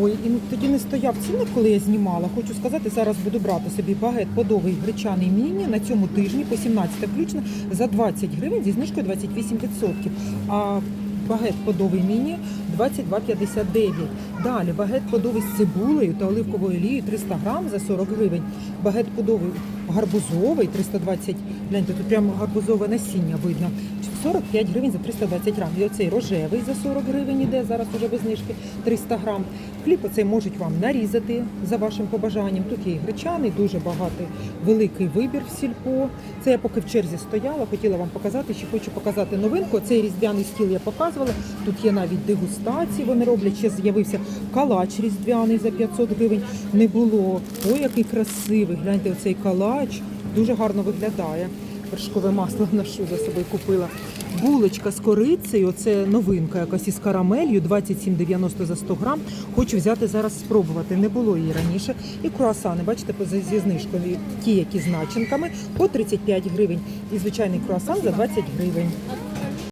Ой, і тоді не стояв цінник, коли я знімала. Хочу сказати, зараз буду брати собі багет подовий гречаний міні на цьому тижні по 17 включно за 20 гривень зі знижкою 28%. А багет подовий міні 22,59. Далі багет подовий з цибулею та оливковою олією 300 грам за 40 гривень. Багет подовий гарбузовий 320, гляньте, тут прямо гарбузове насіння видно. 45 гривень за 320 грам. І оцей рожевий за 40 гривень іде, зараз уже без знижки 300 грам. Хліб оцей можуть вам нарізати за вашим побажанням. Тут є і гречаний, дуже багатий, великий вибір в сільпо. Це я поки в черзі стояла, хотіла вам показати, ще хочу показати новинку. Цей різдвяний стіл я показувала. Тут є навіть дегустації, вони роблять. Ще з'явився калач різдвяний за 500 гривень. Не було. Ой, який красивий. Гляньте, оцей калач дуже гарно виглядає. Вершкове масло ношу за собою купила. Булочка з корицею, це новинка якась із карамелью, 27,90 за 100 грам. Хочу взяти зараз спробувати. Не було її раніше. І круасани, бачите, зі знижкою, ті, які з начинками, по 35 гривень. І звичайний круасан за 20 гривень.